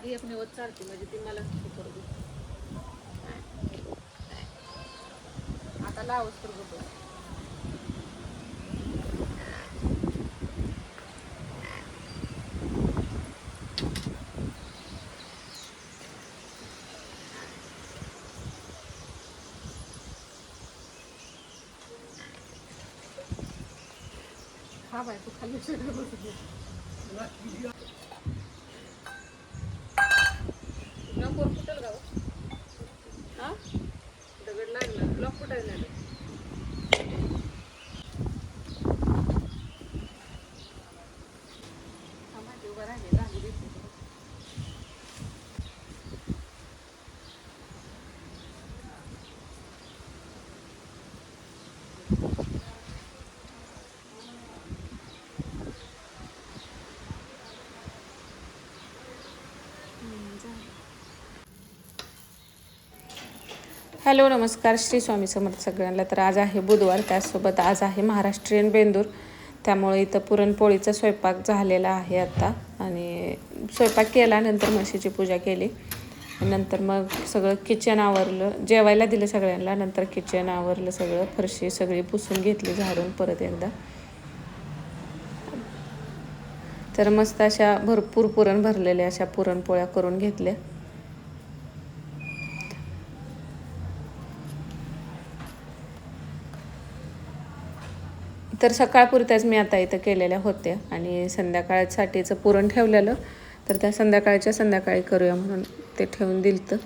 आधी एक निवत चालते म्हणजे ती मला करू आता लावच तर बघू. हा बाय तू खाली सगळं बसू दे नंबर फुटेल का हो? हा दगड लागला ब्लॉक फुटायला लागला हा माहिती उभा राहिले रांगी दिसते हॅलो नमस्कार. श्री स्वामी समर्थ सगळ्यांना तर आज आहे बुधवार. त्यासोबत आज आहे महाराष्ट्रीयन बेंदूर. त्यामुळे इथं पुरणपोळीचा स्वयंपाक झालेला आहे आत्ता आणि स्वयंपाक केल्यानंतर म्हशीची पूजा केली. नंतर मग सगळं किचन आवरलं. जेवायला दिलं सगळ्यांना. नंतर किचन आवरलं सगळं. फरशी सगळी पुसून घेतली झाडून परत एकदा. तर मस्त अशा भरपूर पुरण भरलेल्या अशा पुरणपोळ्या करून घेतल्या. तर सकाळपुरत्याच मी आता इथं केलेल्या होत्या आणि संध्याकाळसाठीचं पुरण ठेवलेलं. तर त्या संध्याकाळच्या संध्याकाळी करूया म्हणून ते ठेवून दिलतं.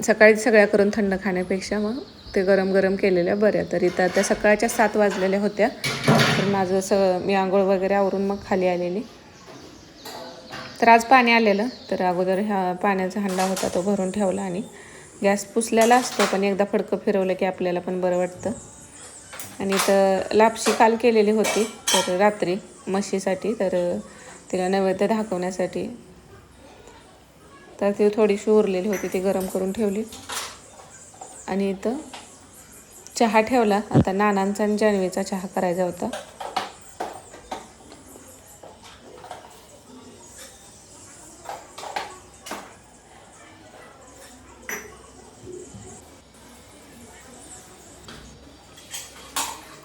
सकाळी सगळ्या करून थंड खाण्यापेक्षा मग ते गरम गरम केलेल्या बऱ्या. तर इथं त्या सकाळच्या सात वाजलेल्या होत्या. तर माझं असं मी आंघोळ वगैरे आवरून मग खाली आलेली. तर आज पाणी आलेलं. तर अगोदर ह्या पाण्याचा हंडा होता तो भरून ठेवला आणि गॅस पुसलेला असतो पण एकदा फडकं फिरवलं की आपल्याला पण बरं वाटतं. आणि तर लापशी काल केलेली होती तर रात्री म्हशीसाठी तर तिला नैवेद्य दाखवण्यासाठी. तर ती थोडीशी उरलेली होती ती गरम करून ठेवली. आणि इथं चहा ठेवला. आता नानांचा आणि जान्हवीचा चहा करायचा होता.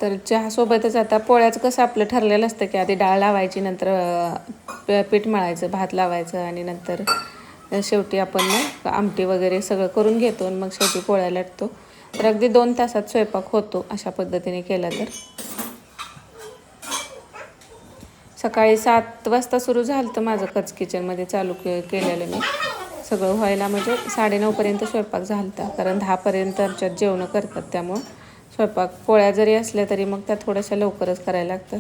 तर चहासोबतच आता पोळ्याचं कसं आपलं ठरलेलं असतं की आधी डाळ लावायची नंतर पीठ मळायचं भात लावायचं आणि नंतर शेवटी आपण मग आमटी वगैरे सगळं करून घेतो आणि मग शेवटी पोळ्या लाटतो. तर अगदी दोन तासात स्वयंपाक होतो अशा पद्धतीने केला तर. सकाळी सात वाजता सुरू झालं तर माझं कच किचनमध्ये चालू के केलेलं मी. सगळं व्हायला म्हणजे साडेनऊपर्यंत स्वयंपाक झाला होता कारण दहापर्यंत आमच्यात जेवणं करतात त्यामुळं. स्वयंपाक. पोळ्या जरी असल्या तरी मग त्या थोड्याशा लवकरच करायला लागतात.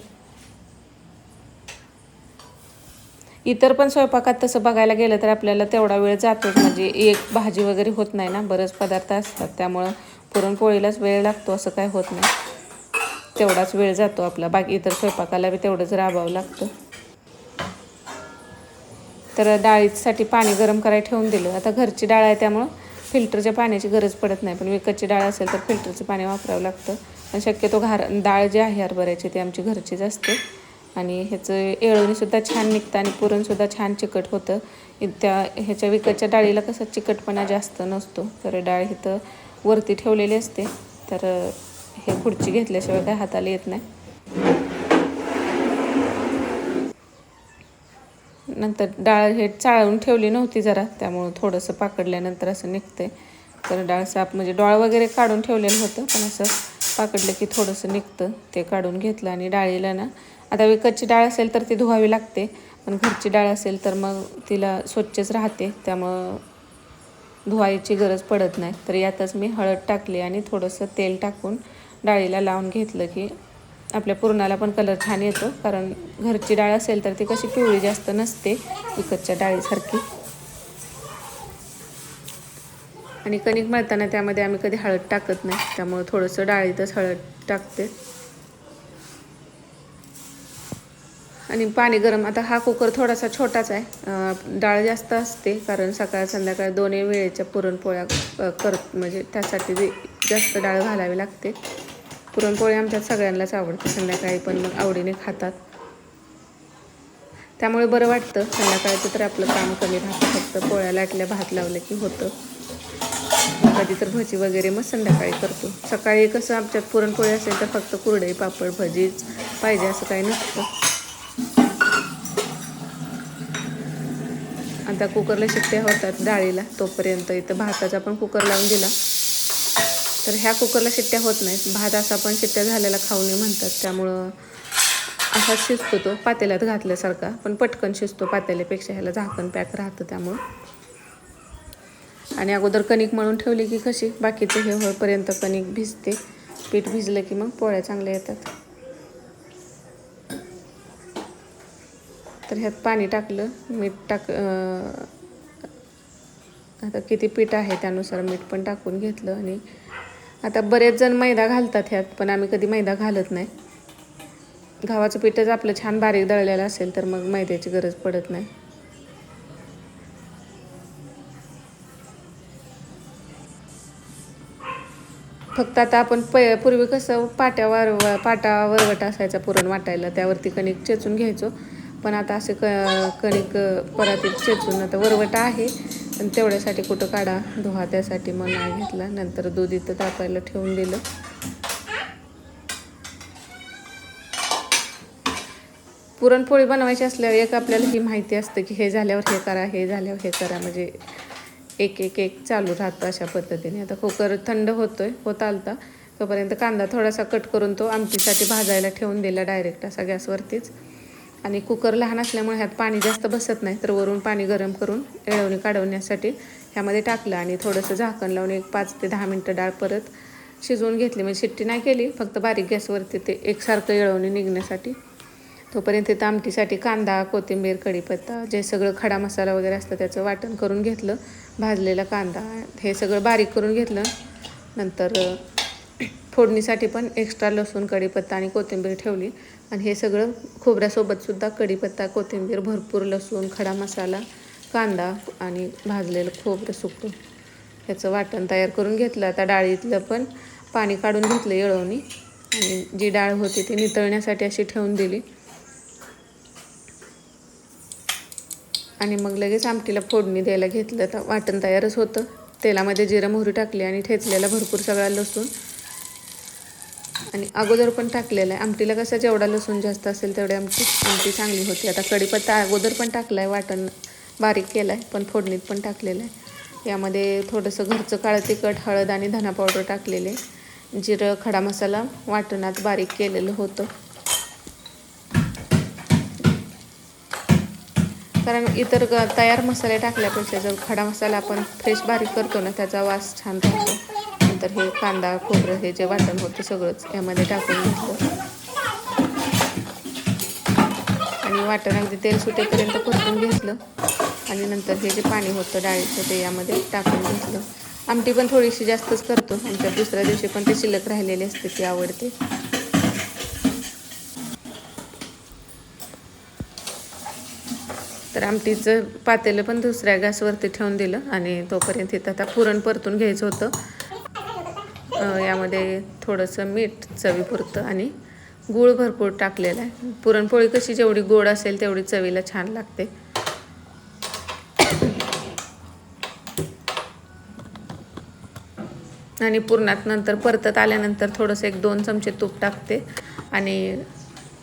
इतर पण स्वयंपाकात तसं बघायला गेलं तर आपल्याला तेवढा वेळ जातोच. म्हणजे एक भाजी वगैरे होत नाही ना बरेच पदार्थ असतात. त्यामुळं पुरणपोळीलाच वेळ लागतो असं काय होत नाही. तेवढाच वेळ जातो आपला. बाकी इतर स्वयंपाकाला बी तेवढंच राबावं लागतं. तर डाळीसाठी पाणी गरम करायला ठेवून दिलं. आता घरची डाळ आहे त्यामुळं फिल्टरच्या पाण्याची गरज पडत नाही. पण विकतची डाळ असेल तर फिल्टरचं पाणी वापरावं लागतं. पण शक्यतो घार डाळ जी आहे हरभऱ्याची ती आमची घरचीच असते. आणि ह्याचं येळवणीसुद्धा छान निघतं आणि पुरणसुद्धा छान चिकट होतं. त्या ह्याच्या विकतच्या डाळीला कसं चिकटपणा जास्त नसतो. तर डाळ इथं वरती ठेवलेली असते. तर हे खुर्ची घेतल्याशिवाय काय हाताला येत नाही. नंतर डाळ हे चाळून ठेवली नव्हती जरा त्यामुळं थोडंसं पाकडल्यानंतर असं निघतंय. तर डाळ साफ म्हणजे डोळ वगैरे काढून ठेवलेलं होतं पण असं पाकडलं की थोडंसं निघतं. ते काढून घेतलं आणि डाळीला ना आता विकतची डाळ असेल तर ती धुवावी लागते पण घरची डाळ असेल तर मग तिला स्वच्छच राहते त्यामुळं धुवायची गरज पडत नाही. तर यातच मी हळद टाकली आणि थोडंसं तेल टाकून डाळीला लावून घेतलं की आपल्या पुरणाला पण कलर छान येतो. कारण घरची डाळ असेल तर ती कशी पिवळी जास्त नसते विकतच्या डाळीसारखी. आणि कणिक मळताना त्यामध्ये आम्ही कधी हळद टाकत नाही. त्यामुळं थोडंसं डाळीतच हळद टाकते. आणि पाणी गरम आता हा कुकर थोडासा छोटाच आहे. डाळ जास्त असते कारण सकाळ संध्याकाळ दोन्ही वेळेच्या पुरणपोळ्या कर करत म्हणजे त्यासाठी जास्त डाळ घालावी लागते. पुरणपोळी आमच्यात सगळ्यांनाच आवडते संध्याकाळी पण मग आवडीने खातात. त्यामुळे बरं वाटतं संध्याकाळचं तर आपलं काम कमी राहतं फक्त पोळ्या लाटल्या भात लावलं की होतं. कधी तर भजी वगैरे मग संध्याकाळी करतो. सकाळी कसं आमच्यात पुरणपोळी असेल तर फक्त कुरडई पापड भजीच पाहिजे असं काही नसतं. आता कुकरला शिट्ट्या होतात डाळीला तोपर्यंत इथं भाताचा पण कुकर लावून दिला. तर ह्या कुकरला शिट्ट्या होत नाहीत. भात असा पण शिट्ट्या झालेला खाऊ नये म्हणतात. त्यामुळं असा शिजतो तो पातेल्यात घातल्यासारखा. पण पटकन शिजतो पातेल्यापेक्षा. ह्याला झाकण पॅक राहतं त्यामुळं. आणि अगोदर कणिक मळून ठेवली की कशी? बाकीचं हे होईपर्यंत कणिक भिजते. पीठ भिजलं की मग पोळ्या चांगल्या येतात. तर ह्यात पाणी टाकलं. मीठ टाक आता किती पीठ आहे त्यानुसार मीठ पण टाकून घेतलं आणि आता बरेच जण मैदा घालतात ह्यात पण आम्ही कधी मैदा घालत नाही. गव्हाचं पीठच आपलं छान बारीक दळलेलं असेल तर मग मैद्याची गरज पडत नाही. फक्त आता आपण प पूर्वी कसं पाट्यावर पाटा वरवट असायचा पुरण वाटायला त्यावरती कणिक चेचून घ्यायचो. पण आता असे क कणिक परातीत चेचून आता वरवटा आहे. पण तेवढ्यासाठी कुठं काढा. धुवा त्यासाठी मग नाही घेतला. नंतर दूध इथं तापायला ठेवून दिलं. पुरणपोळी बनवायची असल्यावर एक आपल्याला ही माहिती असतं की हे झाल्यावर हे करा हे झाल्यावर हे करा. म्हणजे एक एक एक चालू राहतं अशा पद्धतीने. आता कुकर थंड होतोय होत आलता. तोपर्यंत कांदा थोडासा कट करून तो आमटीसाठी भाजायला ठेवून दिला डायरेक्ट असा गॅसवरतीच. आणि कुकर लहान असल्यामुळे ह्यात पाणी जास्त बसत नाही तर वरून पाणी गरम करून येळवणी काढवण्यासाठी ह्यामध्ये टाकलं आणि थोडंसं झाकण लावून एक पाच ते दहा मिनटं डाळ परत शिजवून घेतली. म्हणजे शिट्टी नाही केली फक्त बारीक गॅसवरती ते एकसारखं येळवणी निघण्यासाठी. तोपर्यंत तिथं आमटीसाठी कांदा कोथिंबीर कढीपत्ता जे सगळं खडा मसाला वगैरे असतं त्याचं वाटण करून घेतलं. भाजलेला कांदा हे सगळं बारीक करून घेतलं. नंतर फोडणीसाठी पण एक्स्ट्रा लसूण कढीपत्ता आणि कोथिंबीर ठेवली. आणि हे सगळं खोबऱ्यासोबतसुद्धा कढीपत्ता कोथिंबीर भरपूर लसूण खडा मसाला कांदा आणि भाजलेलं खोबरं सुकं ह्याचं वाटण तयार करून घेतलं. आता डाळीतलं पण पाणी काढून घेतलं येळवणी. आणि जी डाळ होती ती नितळण्यासाठी अशी ठेवून दिली. आणि मग लगेच आमटीला फोडणी द्यायला घेतलं. तर वाटण तयारच होतं. तेलामध्ये जिरं मोहरी टाकली आणि ठेचलेला भरपूर सगळा लसूण आणि अगोदर पण टाकलेलं आहे. आमटीला कसं जेवढा लसूण जास्त असेल तेवढी आमची आमटी चांगली होती. आता कढीपत्ता अगोदर पण टाकला आहे वाटण बारीक केला आहे पण फोडणीत पण टाकलेलं आहे. यामध्ये थोडंसं घरचं काळं तिखट हळद आणि धना पावडर टाकलेले. जिरं खडा मसाला वाटणात बारीक केलेलं होतं. कारण इतर ग तयार मसाले टाकल्यापेक्षा जर खडा मसाला आपण फ्रेश बारीक करतो ना त्याचा वास छान राहतो. नंतर हे कांदा खोबरं हे जे वाटण होतं सगळंच यामध्ये टाकून घेतलं. आणि वाटण अगदी तेल सुटेपर्यंत परतून घेतलं. आणि नंतर हे जे पाणी होतं डाळीचं ते यामध्ये टाकून घेतलं. आमटी पण थोडीशी जास्तच करतो. आमच्या दुसऱ्या दिवशी पण ते शिल्लक राहिलेली असते ती आवडते. तर आमटीचं पातेलं पण दुसऱ्या गॅसवरती ठेवून दिलं आणि तोपर्यंत इथं आता पुरण परतून घ्यायचं होतं. यामध्ये थोडंसं मीठ चवीपुरतं आणि गूळ भरपूर टाकलेला आहे. पुरणपोळी कशी जेवढी गोड असेल तेवढी चवीला छान लागते. आणि पुरणात नंतर परतत आल्यानंतर थोडंसं एक दोन चमचे तूप टाकते. आणि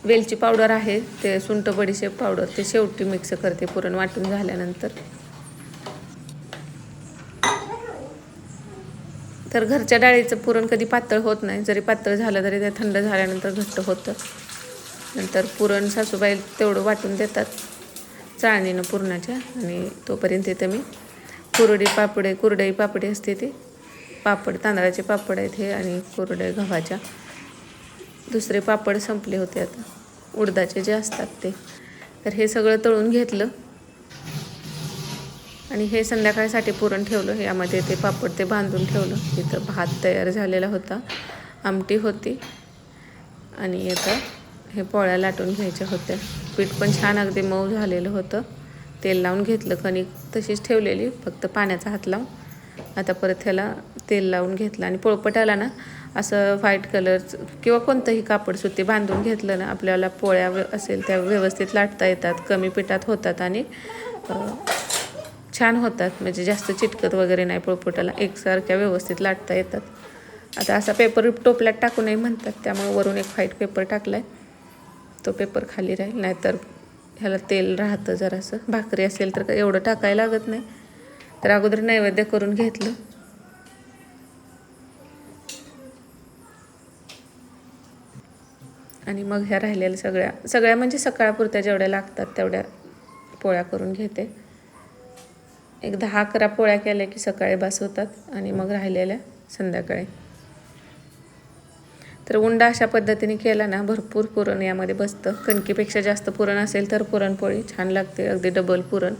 वेलची पावडर आहे ते सुंठ बडीशेप पावडर ते शेवटी मिक्स करते पुरण वाटून झाल्यानंतर. तर घरच्या डाळीचं पुरण कधी पातळ होत नाही. जरी पातळ झालं तरी ते थंड झाल्यानंतर घट्ट होतं. नंतर पुरण सासूबाई तेवढं वाटून देतात चाळणीनं पुरणाच्या आणि तोपर्यंत तिथं मी कुरडी पापडे कुरडई पापडी असते ती. पापड तांदळाचे पापड आहेत हे आणि कुरडे गव्हाच्या. दुसरे पापड संपले होते आता. उडदाचे जे असतात ते. तर हे सगळं तळून घेतलं. आणि हे संध्याकाळसाठी पुरण ठेवलं यामध्ये ते पापड ते बांधून ठेवलं. तिथं भात तयार झालेला होता आमटी होती. आणि आता हे पोळ्या लाटून घ्यायच्या होत्या. पीठ पण छान अगदी मऊ झालेलं होतं. तेल लावून घेतलं कणिक तशीच ठेवलेली फक्त पाण्याचा हात लावून. आता परत ह्याला तेल लावून घेतलं आणि पोळपटाला ना असं व्हाईट कलरचं किंवा कोणतंही कापड सुती बांधून घेतलं ना आपल्याला पोळ्या असेल त्या व्यवस्थित लाटता येतात कमी पिठात होतात आणि छान होतात. म्हणजे जास्त चिटकत वगैरे नाही पोळपोटाला एकसारख्या व्यवस्थित लाटता येतात. आता असा पेपर टोपल्यात टाकू नये म्हणतात. त्यामुळे वरून एक व्हाईट पेपर टाकला आहे तो पेपर खाली राहील. नाहीतर ह्याला तेल राहतं जरासं. भाकरी असेल तर काही एवढं टाकायला लागत नाही. तर अगोदर नैवेद्य करून घेतलं. आणि मग ह्या राहिलेल्या सगळ्या सगळ्या म्हणजे सकाळपुरत्या जेवढ्या लागतात तेवढ्या पोळ्या करून घेते. एक दहा अकरा पोळ्या केल्या की सकाळी बस होतात आणि मग राहिलेल्या संध्याकाळी. तर उंडा अशा पद्धतीने केला ना भरपूर पुरण यामध्ये बसतं. कणकीपेक्षा जास्त पुरण असेल तर पुरणपोळी छान लागते अगदी डबल पुरण.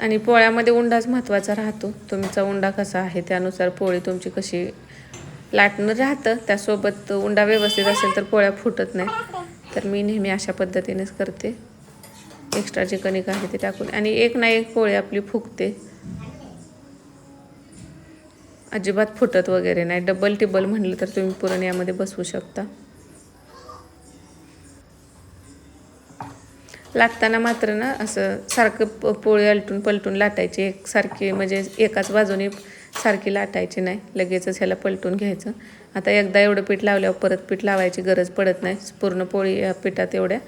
आणि पोळ्यामध्ये उंडाच महत्त्वाचा राहतो. तुमचा उंडा कसा आहे त्यानुसार पोळी तुमची कशी लाटणं राहतं त्यासोबत उंडा व्यवस्थित असेल तर पोळ्या फुटत नाही. तर मी नेहमी अशा पद्धतीनेच करते. एक्स्ट्रा जे कणिक आहे ते टाकून. आणि एक ना एक पोळी आपली फुगते. अजिबात फुटत वगैरे नाही. डबल टिबल म्हणलं तर तुम्ही पुरण यामध्ये बसवू शकता. लाटताना मात्र ना असं सारखं प- पोळी अलटून पलटून लाटायची. एक सारखी म्हणजे एकाच बाजूने सारखी लाटायची नाही. लगेचच ह्याला पलटून घ्यायचं. आता एकदा एवढं पीठ लावल्यावर परत पीठ लावायची गरज पडत नाही. पूर्ण पोळी या पिठात एवढ्या.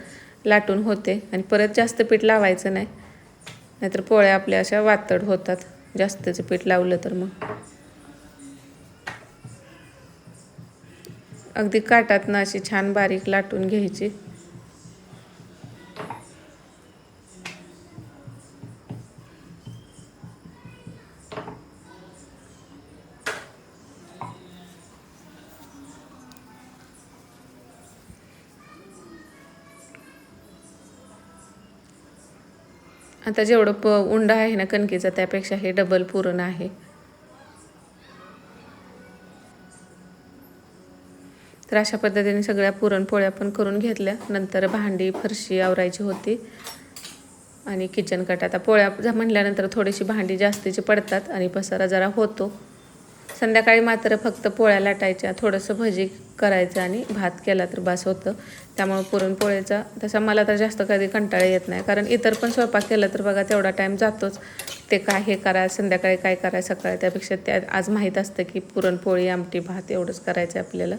लाटून होते आणि परत जास्त पीठ लावायचं नाही. नाहीतर पोळ्या आपल्या अशा वातड होतात. जास्तचं पीठ लावलं तर मग. अगदी काटात ना अशी छान बारीक लाटून घ्यायची. आता जेवढं प उंड आहे ना कणकेचा त्यापेक्षा हे डबल पुरण आहे. तर अशा पद्धतीने सगळ्या पुरणपोळ्या पण करून घेतल्या. नंतर भांडी फरशी आवरायची होती. आणि किचन कट आता पोळ्या म्हणल्यानंतर थोडीशी भांडी जास्तीची पडतात आणि पसारा जरा होतो. संध्याकाळी मात्र फक्त पोळ्या लाटायच्या थोडंसं भजी करायचं आणि भात केला तर बास होतं. त्यामुळं पुरणपोळीचा तसा मला तर जास्त कधी कंटाळा येत नाही. कारण इतर पण स्वयंपाक केला तर बघा तेवढा टाईम जातोच. ते काय हे करा संध्याकाळी काय करा सकाळी त्यापेक्षा त्या आज माहीत असतं की पुरणपोळी आमटी भात एवढंच करायचं आहे आपल्याला.